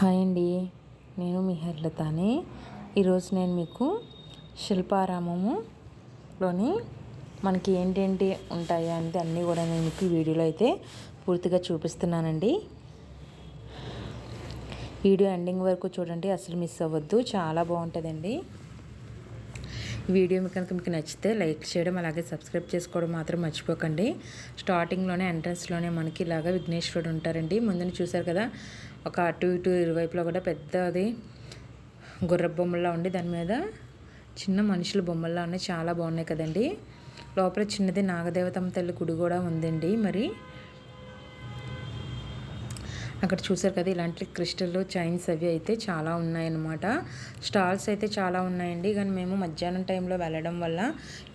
Hi అండి. నేను మీ హర్లతాని ఈరోజు నేను మీకు శిల్పారామములోని మనకి ఏంటేంటి ఉంటాయి అనేది అన్నీ కూడా నేను మీకు వీడియోలో అయితే పూర్తిగా చూపిస్తున్నానండి. వీడియో ఎండింగ్ వరకు చూడండి అసలు మిస్ అవ్వద్దు చాలా బాగుంటుందండి. వీడియో కనుక మీకు నచ్చితే లైక్ చేయడం అలాగే సబ్స్క్రైబ్ చేసుకోవడం మాత్రం మర్చిపోకండి. స్టార్టింగ్లోనే ఎంట్రన్స్లోనే మనకి ఇలాగ విఘ్నేశ్వరుడు ఉంటారండి. ముందుని చూసారు కదా ఒక అటు ఇటు ఇరువైపులో కూడా పెద్దది గుర్ర బొమ్మలా ఉండి దాని మీద చిన్న మనుషుల బొమ్మల్లా ఉన్నాయి. చాలా బాగున్నాయి కదండి. లోపల చిన్నది నాగదేవతమ్మ తల్లి గుడి కూడా ఉందండి మరి. అక్కడ చూసారు కదా ఇలాంటి క్రిస్టల్ చైన్స్ అవి అయితే చాలా ఉన్నాయన్నమాట. స్టాల్స్ అయితే చాలా ఉన్నాయండి. కానీ మేము మధ్యాహ్నం టైంలో వెళ్ళడం వల్ల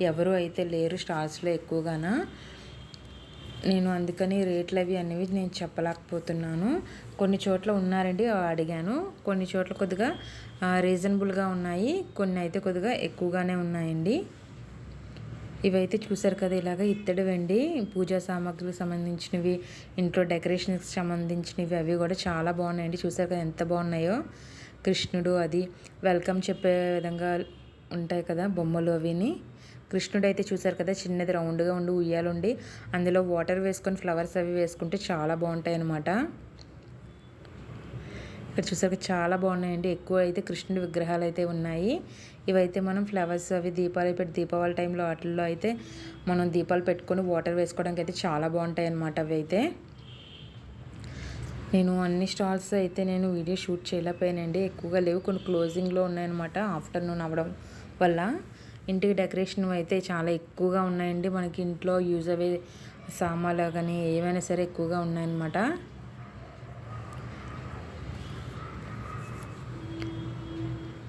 ఎవరు అయితే లేరు స్టాల్స్లో ఎక్కువగానా. నేను అందుకని రేట్లు అవి అనేవి నేను చెప్పలేకపోతున్నాను. కొన్ని చోట్ల ఉన్నారండి అడిగాను. కొన్ని చోట్ల కొద్దిగా రీజనబుల్గా ఉన్నాయి. కొన్ని అయితే కొద్దిగా ఎక్కువగానే ఉన్నాయండి. ఇవైతే చూసారు కదా ఇలాగ ఇత్తడి వెండి పూజా సామాగ్రికి సంబంధించినవి ఇంట్లో డెకరేషన్కి సంబంధించినవి అవి కూడా చాలా బాగున్నాయండి. చూసారు కదా ఎంత బాగున్నాయో. కృష్ణుడు అది వెల్కమ్ చెప్పే విధంగా ఉంటాయి కదా బొమ్మలు అవిని. కృష్ణుడు అయితే చూసారు కదా చిన్నది రౌండ్గా ఉండి ఉయ్యాలుండి అందులో వాటర్ వేసుకొని ఫ్లవర్స్ అవి వేసుకుంటే చాలా బాగుంటాయి అన్నమాట ఇక్కడ చూసాక చాలా బాగున్నాయండి. ఎక్కువ అయితే కృష్ణుడి విగ్రహాలు అయితే ఉన్నాయి. ఇవైతే మనం ఫ్లవర్స్ అవి దీపాలు పెట్టి దీపావళి టైంలో వాటిల్లో అయితే మనం దీపాలు పెట్టుకొని వాటర్ వేసుకోవడానికి అయితే చాలా బాగుంటాయి అన్నమాట అవి అయితే నేను అన్ని స్టాల్స్ అయితే నేను వీడియో షూట్ చేయలేకపోయానండి. ఎక్కువగా లేవు కొన్ని క్లోజింగ్లో ఉన్నాయన్నమాట ఆఫ్టర్నూన్ అవ్వడం వల్ల. ఇంటికి డెకరేషన్ అయితే చాలా ఎక్కువగా ఉన్నాయండి. మనకి ఇంట్లో యూజ్ అయ్యే సామాన్లు కానీ ఏమైనా సరే ఎక్కువగా ఉన్నాయన్నమాట.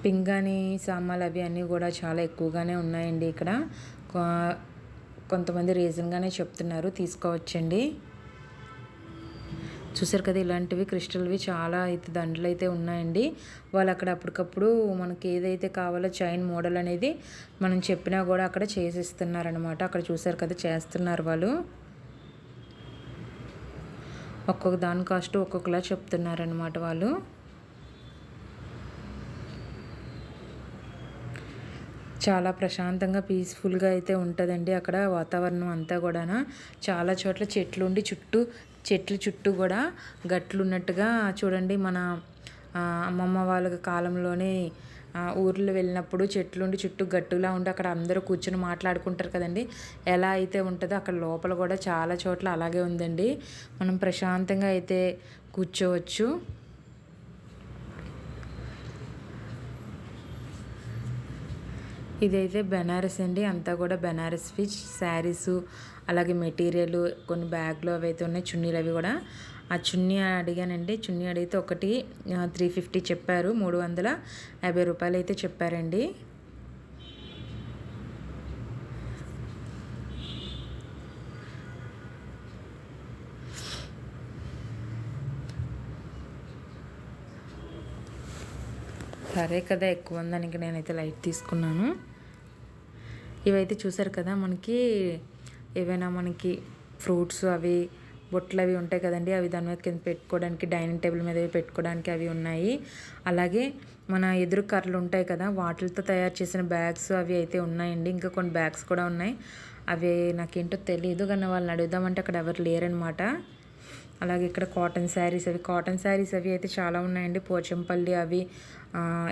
పింగాణి సామాన్లు అవి అన్నీ కూడా చాలా ఎక్కువగానే ఉన్నాయండి ఇక్కడ. కొంతమంది రీజన్గానే చెప్తున్నారు. తీసుకోవచ్చండి. చూసారు కదా ఇలాంటివి క్రిస్టల్వి చాలా అయితే దండలు అయితే ఉన్నాయండి. వాళ్ళు అక్కడ అప్పటికప్పుడు మనకి ఏదైతే కావాలో చైన్ మోడల్ అనేది మనం చెప్పినా కూడా అక్కడ చేసిస్తున్నారనమాట అక్కడ చూసారు కదా చేస్తున్నారు వాళ్ళు. ఒక్కొక్క దాని కాస్ట్ ఒక్కొక్కలా చెప్తున్నారనమాట వాళ్ళు. చాలా ప్రశాంతంగా పీస్ఫుల్గా అయితే ఉంటుందండి అక్కడ వాతావరణం అంతా కూడా చాలా చోట్ల చెట్లు ఉండి చుట్టూ చెట్ల చుట్టూ కూడా గట్లు ఉన్నట్టుగా చూడండి మన అమ్మమ్మ వాళ్ళ కాలంలోనే ఊర్లు వెళ్ళినప్పుడు చెట్లుండి చుట్టూ గట్టులా ఉండి అక్కడ అందరూ కూర్చొని మాట్లాడుకుంటారు కదండి. ఎలా అయితే ఉంటుందో అక్కడ లోపల కూడా చాలా చోట్ల అలాగే ఉందండి. మనం ప్రశాంతంగా అయితే కూర్చోవచ్చు. ఇదైతే బెనారస్ అండి. అంతా కూడా బెనారస్ ఫిచ్ శారీస్ అలాగే మెటీరియల్ కొన్ని బ్యాగ్లు అవి అయితే ఉన్నాయి చున్నీలు అవి కూడా. ఆ చున్నీ అడిగానండి. చున్నీ అడిగితే ఒకటి త్రీ ఫిఫ్టీ చెప్పారు. మూడు వందల యాభై రూపాయలు అయితే చెప్పారండి. సరే కదా ఎక్కువ ఉందానికి నేనైతే లైట్ తీసుకున్నాను. ఇవైతే చూసారు కదా మనకి ఏవైనా మనకి ఫ్రూట్స్ అవి బొట్లు అవి ఉంటాయి కదండి అవి దాని మీద కింద పెట్టుకోవడానికి డైనింగ్ టేబుల్ మీద పెట్టుకోవడానికి అవి ఉన్నాయి. అలాగే మన ఎదురు కర్రలు ఉంటాయి కదా వాటితో తయారు చేసిన బ్యాగ్స్ అవి అయితే ఉన్నాయండి. ఇంకా కొన్ని బ్యాగ్స్ కూడా ఉన్నాయి. అవి నాకేంటో తెలియదు కానీ వాళ్ళని అడుగుదామంటే అక్కడ ఎవరు లేరనమాట అలాగే ఇక్కడ కాటన్ శారీస్ అవి. కాటన్ శారీస్ అవి అయితే చాలా ఉన్నాయండి. పోచంపల్లి అవి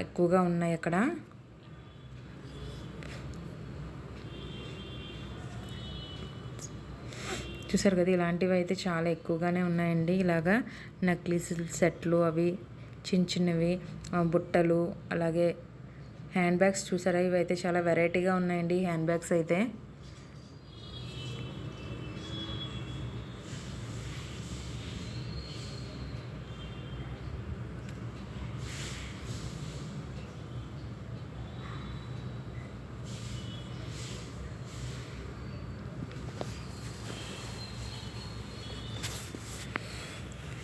ఎక్కువగా ఉన్నాయి అక్కడ. చూసారు కదా ఇలాంటివి అయితే చాలా ఎక్కువగానే ఉన్నాయండి. ఇలాగా నక్లీస్ సెట్లు అవి చిన్న చిన్నవి బుట్టలు అలాగే హ్యాండ్ బ్యాగ్స్ చూసారా? ఇవి అయితే చాలా వెరైటీగా ఉన్నాయండి. హ్యాండ్ బ్యాగ్స్ అయితే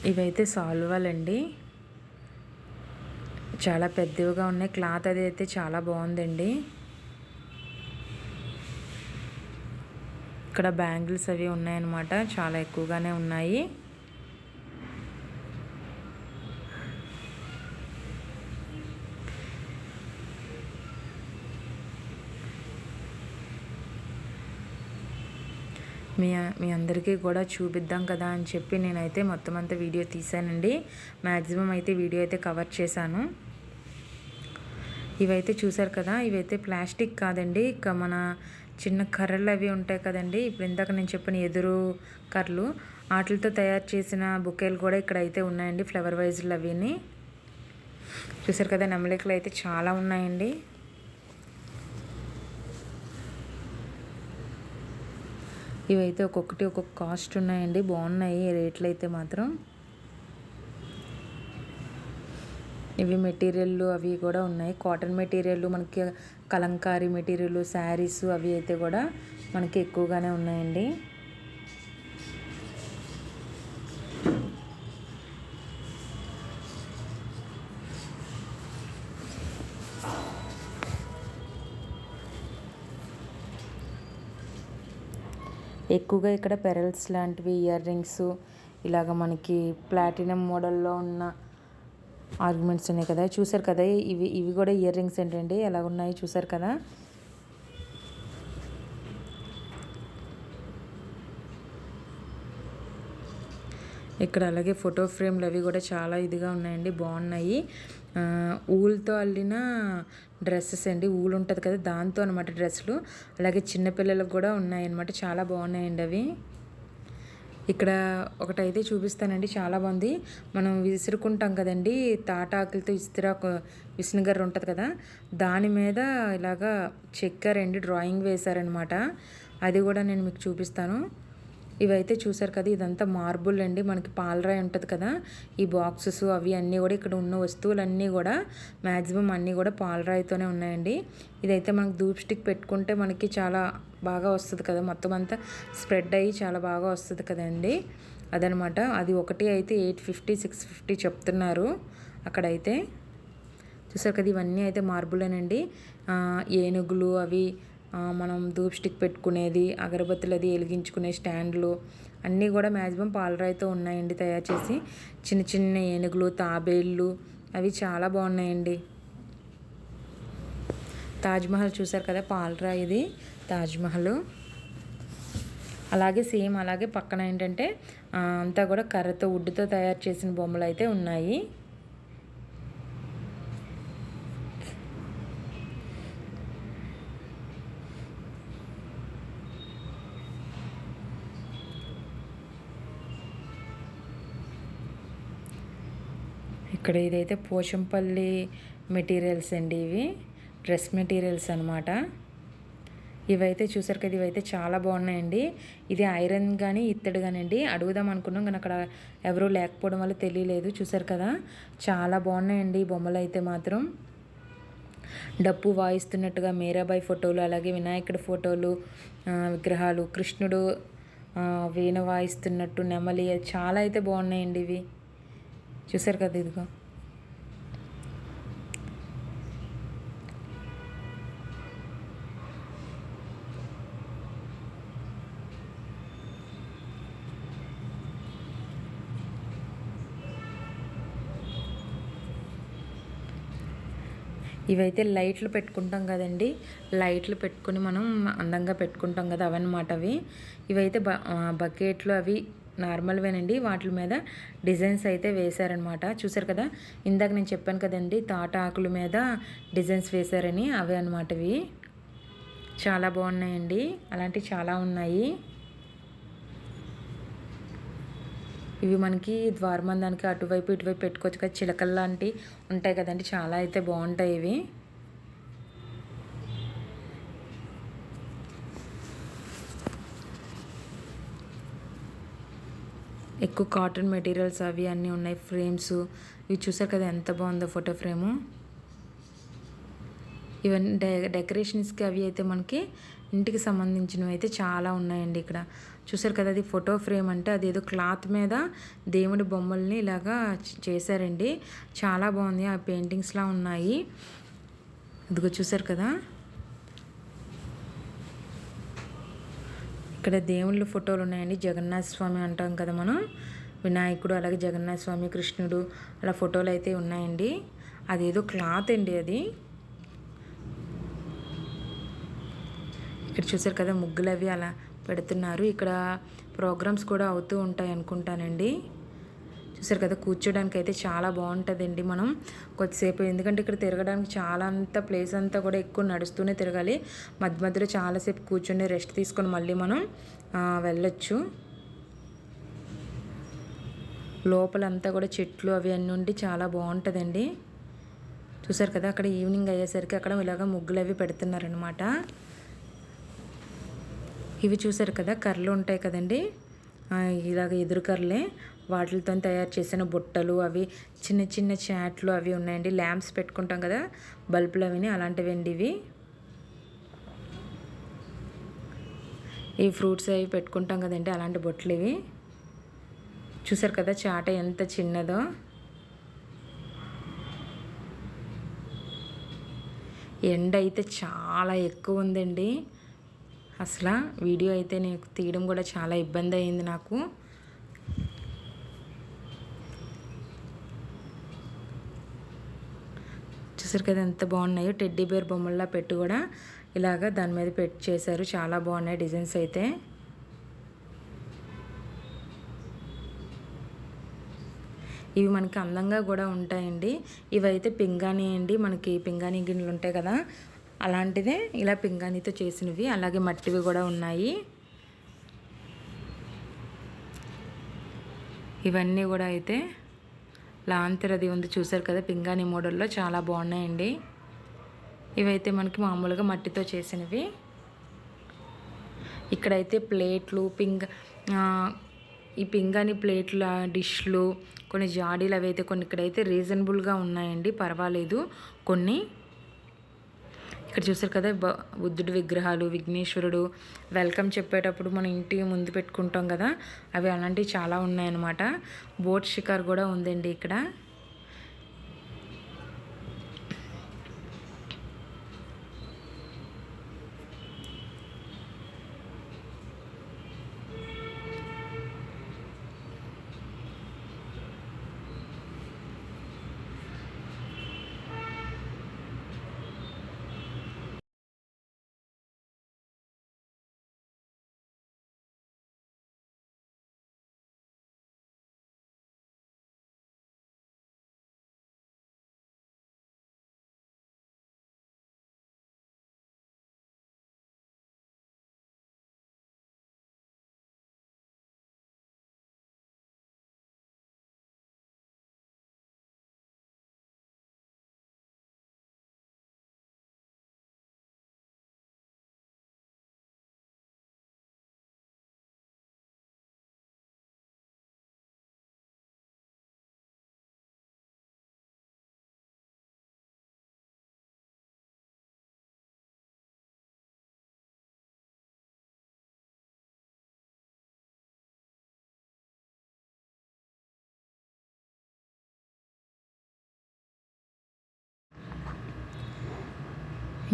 ఇవైతే సాల్వాలండి. చాలా పెద్దవిగా ఉన్నాయి. క్లాత్ అది అయితే చాలా బాగుందండి. ఇక్కడ బ్యాంగిల్స్ అవి ఉన్నాయన్నమాట. చాలా ఎక్కువగానే ఉన్నాయి. మీ మీ అందరికీ కూడా చూపిద్దాం కదా అని చెప్పి నేనైతే మొత్తం అంతా వీడియో తీసానండి మ్యాక్సిమం అయితే వీడియో అయితే కవర్ చేశాను. ఇవైతే చూసారు కదా ఇవైతే ప్లాస్టిక్ కాదండి. ఇక మన చిన్న కర్రలు అవి ఉంటాయి కదండి. ఇప్పుడు ఇందాక నేను చెప్పిన ఎదురు కర్రలు వాటితో తయారు చేసిన బుకేలు కూడా ఇక్కడ అయితే ఉన్నాయండి ఫ్లవర్ వైజ్లు అవిని. చూసారు కదా నెమలికలు అయితే చాలా ఉన్నాయండి. ఇవైతే ఒక్కొక్కటి ఒక్కొక్క కాస్ట్ ఉన్నాయండి. బాగున్నాయి. రేట్లు అయితే మాత్రం. ఇవి మెటీరియల్లు అవి కూడా ఉన్నాయి. కాటన్ మెటీరియల్ మనకి కలంకారీ మెటీరియల్ శారీస్ అవి అయితే కూడా మనకి ఎక్కువగానే ఉన్నాయండి. ఎక్కువగా ఇక్కడ పెరల్స్ లాంటివి ఇయర్ రింగ్స్ ఇలాగ మనకి ప్లాటినం మోడల్లో ఉన్న ఆర్గ్యుమెంట్స్ ఉన్నాయి కదా. చూసారు కదా ఇవి ఇవి కూడా ఇయర్ రింగ్స్ ఏంటండి? ఎలా ఉన్నాయి? చూసారు కదా? ఇక్కడ అలాగే ఫోటో ఫ్రేమ్లు అవి కూడా చాలా ఇదిగా ఉన్నాయండి బాగున్నాయి. ఊల్తో అల్లిన డ్రెస్సెస్ అండి ఊలు ఉంటుంది కదా దాంతో అనమాట డ్రెస్సులు. అలాగే చిన్నపిల్లలకు కూడా ఉన్నాయన్నమాట చాలా బాగున్నాయండి అవి. ఇక్కడ ఒకటైతే చూపిస్తానండి చాలా బాగుంది. మనం విసురుకుంటాం కదండి తాటాకులతో ఇస్తిరా విసునగర్ర ఉంటుంది కదా దాని మీద ఇలాగా చెక్కారండి డ్రాయింగ్ వేశారనమాట అది కూడా నేను మీకు చూపిస్తాను. ఇవైతే చూసారు కదా ఇదంతా మార్బుల్ అండి. మనకి పాలరాయి ఉంటుంది కదా ఈ బాక్సెస్ అవి అన్నీ కూడా ఇక్కడ ఉన్న వస్తువులన్నీ కూడా మ్యాక్సిమం అన్నీ కూడా పాలరాయితోనే ఉన్నాయండి. ఇదైతే మనకు ధూప్ స్టిక్ పెట్టుకుంటే మనకి చాలా బాగా వస్తుంది కదా మొత్తం అంతా స్ప్రెడ్ అయ్యి చాలా బాగా వస్తుంది కదండి అదనమాట. అది ఒకటి అయితే ఎయిట్ ఫిఫ్టీ సిక్స్ ఫిఫ్టీ చెప్తున్నారు అక్కడైతే. చూసారు కదా ఇవన్నీ అయితే మార్బులేనండి ఏనుగులు అవి మనం ధూప్ స్టిక్ పెట్టుకునేది అగరబత్తులు అది వెలిగించుకునే స్టాండ్లు అన్నీ కూడా మ్యాక్సిమం పాలరాయితో ఉన్నాయండి తయారు చేసి. చిన్న చిన్న ఏనుగులు తాబేళ్ళు అవి చాలా బాగున్నాయండి. తాజ్మహల్ చూసారు కదా పాలరాయి ఇది తాజ్మహల్ అలాగే సేమ్ అలాగే పక్కన ఏంటంటే అంతా కూడా కర్రతో వుడ్తో తయారు చేసిన బొమ్మలు అయితే ఉన్నాయి. ఇక్కడ ఇదైతే పోచంపల్లి మెటీరియల్స్ అండి ఇవి. డ్రెస్ మెటీరియల్స్ అనమాట ఇవైతే చూసారు కదా ఇవైతే చాలా బాగున్నాయండి. ఇది ఐరన్ కానీ ఇత్తడి కానివ్వండి అడుగుదాం అనుకున్నాం కానీ అక్కడ ఎవరూ లేకపోవడం వల్ల తెలియలేదు. చూసారు కదా చాలా బాగున్నాయండి ఈ బొమ్మలు అయితే మాత్రం. డప్పు వాయిస్తున్నట్టుగా మీరాబాయి ఫోటోలు అలాగే వినాయకుడి ఫోటోలు విగ్రహాలు కృష్ణుడు వీణ వాయిస్తున్నట్టు నెమలి చాలా అయితే బాగున్నాయండి ఇవి. చూసారు కదా ఇదిగో. ఇవైతే లైట్లు పెట్టుకుంటాం కదండి. లైట్లు పెట్టుకుని మనం అందంగా పెట్టుకుంటాం కదా అవన్నమాట అవి. ఇవైతే బ బకెట్లు అవి నార్మల్వేనండి వాటి మీద డిజైన్స్ అయితే వేశారనమాట చూసారు కదా? ఇందాక నేను చెప్పాను కదండి తాట ఆకుల మీద డిజైన్స్ వేశారని. అవే అనమాట ఇవి. చాలా బాగున్నాయండి. అలాంటివి చాలా ఉన్నాయి. ఇవి మనకి ద్వారమందానికి అటువైపు ఇటువైపు పెట్టుకోవచ్చు కదా? చిలకలు లాంటివి ఉంటాయి కదండి. చాలా అయితే బాగుంటాయి ఇవి. ఎక్కువ కాటన్ మెటీరియల్స్ అవి అన్నీ ఉన్నాయి ఫ్రేమ్స్ ఇవి చూసారు కదా ఎంత బాగుందో ఫోటో ఫ్రేము ఇవన్నీ డె డెకరేషన్స్కి అవి అయితే మనకి ఇంటికి సంబంధించినవి అయితే చాలా ఉన్నాయండి ఇక్కడ. చూసారు కదా అది ఫోటో ఫ్రేమ్ అంటే అది ఏదో క్లాత్ మీద దేవుడి బొమ్మల్ని ఇలాగా చేశారండి. చాలా బాగుంది. ఆ పెయింటింగ్స్లా ఉన్నాయి. ఇదిగో చూసారు కదా. ఇక్కడ దేవుళ్ళ ఫోటోలు ఉన్నాయండి. జగన్నాథ స్వామి అంటాం కదా మనం. వినాయకుడు అలాగే జగన్నాథ స్వామి కృష్ణుడు అలా ఫోటోలు అయితే ఉన్నాయండి. అదేదో క్లాత్ అండి అది. ఇక్కడ చూసారు కదా ముగ్గులు అవి అలా పెడుతున్నారు. ఇక్కడ ప్రోగ్రామ్స్ కూడా అవుతూ ఉంటాయి అనుకుంటానండి. చూసారు కదా కూర్చోడానికి అయితే చాలా బాగుంటుందండి మనం కొద్దిసేపు. ఎందుకంటే ఇక్కడ తిరగడానికి చాలా అంత ప్లేస్ అంతా కూడా ఎక్కువ నడుస్తూనే తిరగాలి. మధ్య మధ్యలో చాలాసేపు కూర్చొని రెస్ట్ తీసుకొని మళ్ళీ మనం వెళ్ళొచ్చు. లోపలంతా కూడా చెట్లు అవి అన్నీ ఉండి చాలా బాగుంటుందండి. చూసారు కదా అక్కడ ఈవినింగ్ అయ్యేసరికి అక్కడ ఇలాగ ముగ్గులు అవి పెడుతున్నారనమాట ఇవి చూసారు కదా కర్రలు ఉంటాయి కదండి. ఇలాగ ఎదురు కర్రలే. వాటితో తయారు చేసిన బుట్టలు అవి చిన్న చిన్న చాట్లు అవి ఉన్నాయండి. ల్యాంప్స్ పెట్టుకుంటాం కదా బల్బులు అవిని అలాంటివి అండి ఇవి. ఈ ఫ్రూట్స్ అవి పెట్టుకుంటాం కదండి అలాంటి బొట్లు ఇవి. చూసారు కదా చాట ఎంత చిన్నదో. ఎండ అయితే చాలా ఎక్కువ ఉందండి. అసలు వీడియో అయితే నేను తీయడం కూడా చాలా ఇబ్బంది అయింది నాకు. చూసారు కదా ఎంత బాగున్నాయో టెడ్డీ బేర్ బొమ్మల్లా పెట్టి కూడా ఇలాగ దాని మీద పెట్టి చేశారు. చాలా బాగున్నాయి డిజైన్స్ అయితే. ఇవి మనకి అందంగా కూడా ఉంటాయండి. ఇవైతే పింగాణి అండి. మనకి పింగాణి గిన్నెలు ఉంటాయి కదా అలాంటిదే ఇలా పింగాణితో చేసినవి. అలాగే మట్టివి కూడా ఉన్నాయి. ఇవన్నీ కూడా అయితే లాంతరది ఉంది చూసారు కదా? పింగాణి మోడల్లో చాలా బాగున్నాయండి. ఇవైతే మనకి మామూలుగా మట్టితో చేసినవి. ఇక్కడైతే ప్లేట్లు పింగ ఈ పింగాణి ప్లేట్ల డిష్లు కొన్ని జాడీలు అవి అయితే కొన్ని ఇక్కడైతే రీజనబుల్గా ఉన్నాయండి. పర్వాలేదు. కొన్ని ఇక్కడ చూసారు కదా బుద్ధుడు విగ్రహాలు విఘ్నేశ్వరుడు వెల్కమ్ చెప్పేటప్పుడు మనం ఇంటి ముందు పెట్టుకుంటాం కదా అవి అలాంటివి చాలా ఉన్నాయన్నమాట. బోట్ షికార్ కూడా ఉందండి ఇక్కడ.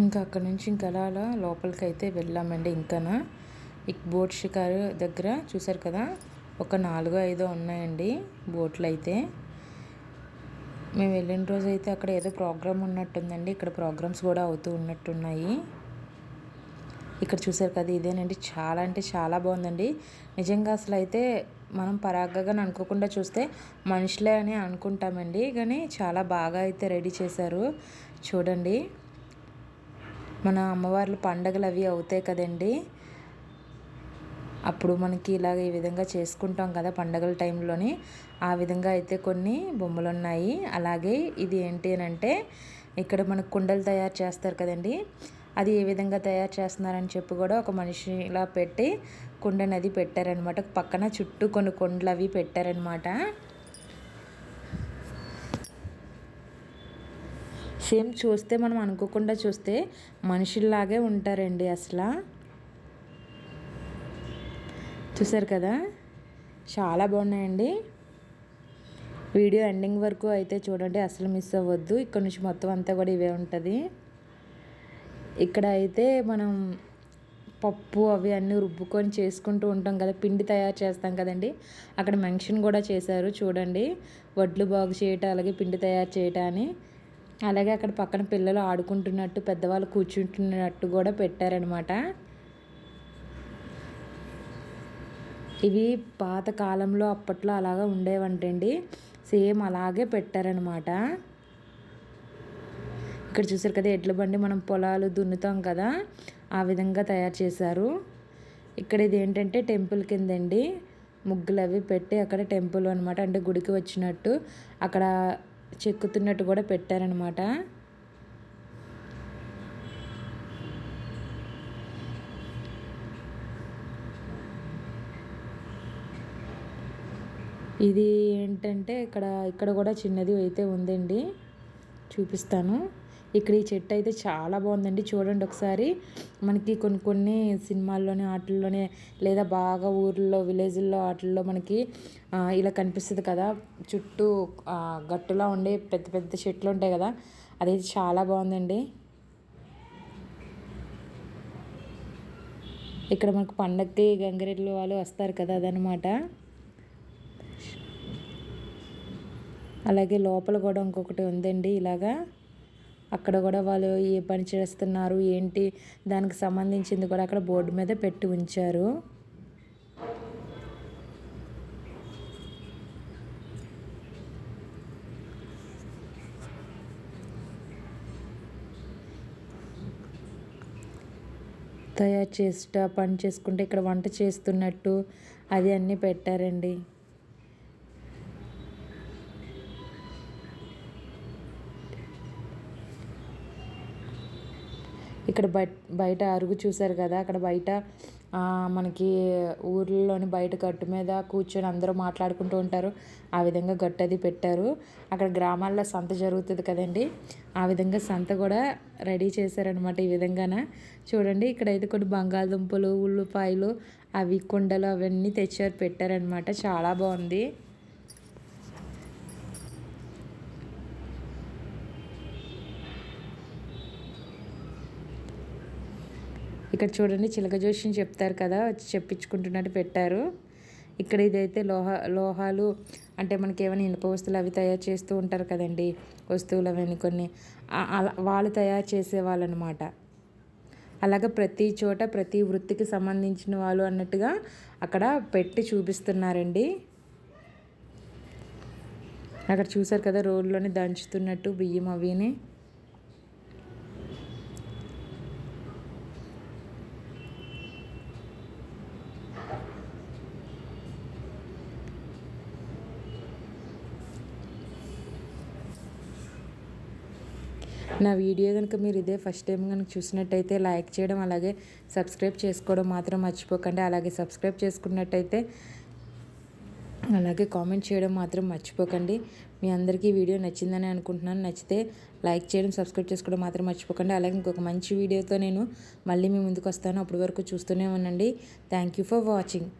ఇంకా అక్కడ నుంచి ఇంకా అలా లోపలికి అయితే వెళ్ళామండి ఇంకానా. ఇక్ బోట్ షికారు దగ్గర చూసారు కదా ఒక నాలుగో ఐదో ఉన్నాయండి బోట్లు అయితే మేము వెళ్ళిన రోజు అయితే అక్కడ ఏదో ప్రోగ్రామ్ ఉన్నట్టుందండి ఇక్కడ ప్రోగ్రామ్స్ కూడా అవుతూ ఉన్నట్టున్నాయి. ఇక్కడ చూసారు కదా ఇదేనండి చాలా అంటే చాలా బాగుందండి. నిజంగా అసలు అయితే మనం పరాగ్గా అనుకోకుండా చూస్తే మనుషులే అని అనుకుంటామండి కానీ చాలా బాగా అయితే రెడీ చేశారు. చూడండి. మన అమ్మవార్ల పండగలు అవి అవుతాయి కదండి. అప్పుడు మనకి ఇలాగ ఈ విధంగా చేసుకుంటాం కదా పండగల టైంలోని. ఆ విధంగా అయితే కొన్ని బొమ్మలు ఉన్నాయి అలాగే ఇది ఏంటి అని అంటే ఇక్కడ మనకు కుండలు తయారు చేస్తారు కదండి. అది ఏ విధంగా తయారు చేస్తున్నారని చెప్పి కూడా ఒక మనిషి ఇలా పెట్టి కుండనది పెట్టారనమాట. పక్కన చుట్టూ కొన్ని కుండలు అవి పెట్టారనమాట. సేమ్ చూస్తే మనం అనుకోకుండా చూస్తే మనుషుల్లాగే ఉంటారండి అసలు. చూసారు కదా? చాలా బాగున్నాయండి. వీడియో ఎండింగ్ వరకు అయితే చూడండి అసలు మిస్ అవ్వద్దు. ఇక్కడ నుంచి మొత్తం అంతా కూడా ఇవే ఉంటుంది. ఇక్కడ అయితే మనం పప్పు అవి అన్నీ రుబ్బుకొని చేసుకుంటూ ఉంటాం కదా పిండి తయారు చేస్తాం కదండి. అక్కడ మెన్షన్ కూడా చేశారు చూడండి. వడ్లు బాగు చేయటం అలాగే పిండి తయారు చేయటం అని. అలాగే అక్కడ పక్కన పిల్లలు ఆడుకుంటున్నట్టు పెద్దవాళ్ళు కూర్చుంటున్నట్టు కూడా పెట్టారనమాట. ఇవి పాత కాలంలో అప్పట్లో అలాగా ఉండేవంటండి. సేమ్ అలాగే పెట్టారనమాట. ఇక్కడ చూసారు కదా ఎడ్ల బండి మనం పొలాలు దున్నుతాం కదా ఆ విధంగా తయారు చేశారు. ఇక్కడ ఇది ఏంటంటే టెంపుల్ కిందండి. ముగ్గులు అవి పెట్టి అక్కడ టెంపుల్ అనమాట అంటే గుడికి వచ్చినట్టు. అక్కడ చెక్కుతున్నట్టు కూడా పెట్టారనమాట. ఇది ఏంటంటే ఇక్కడ ఇక్కడ కూడా చిన్నది అయితే ఉందండి. చూపిస్తాను. ఇక్కడ ఈ చెట్టు అయితే చాలా బాగుందండి. చూడండి ఒకసారి. మనకి కొన్ని కొన్ని సినిమాల్లోనే ఆటల్లోనే లేదా బాగా ఊర్లో విలేజ్ల్లో ఆటల్లో మనకి ఇలా కనిపిస్తుంది కదా. చుట్టూ గట్టులా ఉండే పెద్ద పెద్ద చెట్లు ఉంటాయి కదా. అదైతే చాలా బాగుందండి. ఇక్కడ మనకు పండగకి గంగిరెడ్లు వాళ్ళు వస్తారు కదా అదనమాట అలాగే లోపల కూడా ఇంకొకటి ఉందండి ఇలాగా. అక్కడ కూడా వాళ్ళు ఏ పని చేస్తున్నారు ఏంటి దానికి సంబంధించింది కూడా అక్కడ బోర్డు మీద పెట్టి ఉంచారు. తయారు చేస్తా పని చేసుకుంటే ఇక్కడ వంట చేస్తున్నట్టు అది అన్నీ పెట్టారండి. ఇక్కడ బయట అరుగు చూశారు కదా అక్కడ బయట మనకి ఊర్లోని బయట గట్టు మీద కూర్చొని అందరూ మాట్లాడుకుంటూ ఉంటారు. ఆ విధంగా గట్టు అది పెట్టారు. అక్కడ గ్రామాల్లో సంత జరుగుతుంది కదండి ఆ విధంగా సంత కూడా రెడీ చేశారనమాట ఈ విధంగాన. చూడండి ఇక్కడైతే కొన్ని బంగాళదుంపలు ఉల్లిపాయలు అవి కుండలు అవన్నీ తెచ్చారు పెట్టారనమాట చాలా బాగుంది. ఇక్కడ చూడండి చిలక జోషిని చెప్తారు కదా వచ్చి చెప్పించుకుంటున్నట్టు పెట్టారు. ఇక్కడ ఇదైతే లోహ లోహాలు అంటే మనకి ఏమైనా ఇనుప వస్తువులు అవి తయారు చేస్తూ ఉంటారు కదండి వస్తువులు అవన్నీ కొన్ని. అలా వాళ్ళు తయారు చేసేవాళ్ళు అనమాట అలాగే ప్రతి చోట ప్రతి వృత్తికి సంబంధించిన వాళ్ళు అన్నట్టుగా అక్కడ పెట్టి చూపిస్తున్నారండి. అక్కడ చూసారు కదా రోడ్లోనే దంచుతున్నట్టు బియ్యం అవిని. నా వీడియో కనుక మీరు ఇదే ఫస్ట్ టైం కనుక చూసినట్టయితే లైక్ చేయడం అలాగే సబ్స్క్రైబ్ చేసుకోవడం మాత్రం మర్చిపోకండి. అలాగే సబ్స్క్రైబ్ చేసుకున్నట్టయితే అలాగే కామెంట్ చేయడం మాత్రం మర్చిపోకండి. మీ అందరికీ వీడియో నచ్చిందని అనుకుంటున్నాను. నచ్చితే లైక్ చేయడం సబ్స్క్రైబ్ చేసుకోవడం మాత్రం మర్చిపోకండి. అలాగే ఇంకొక మంచి వీడియోతో నేను మళ్ళీ మీ ముందుకు వస్తాను. అప్పటి వరకు చూస్తూనే ఉండండి. Thank you for watching.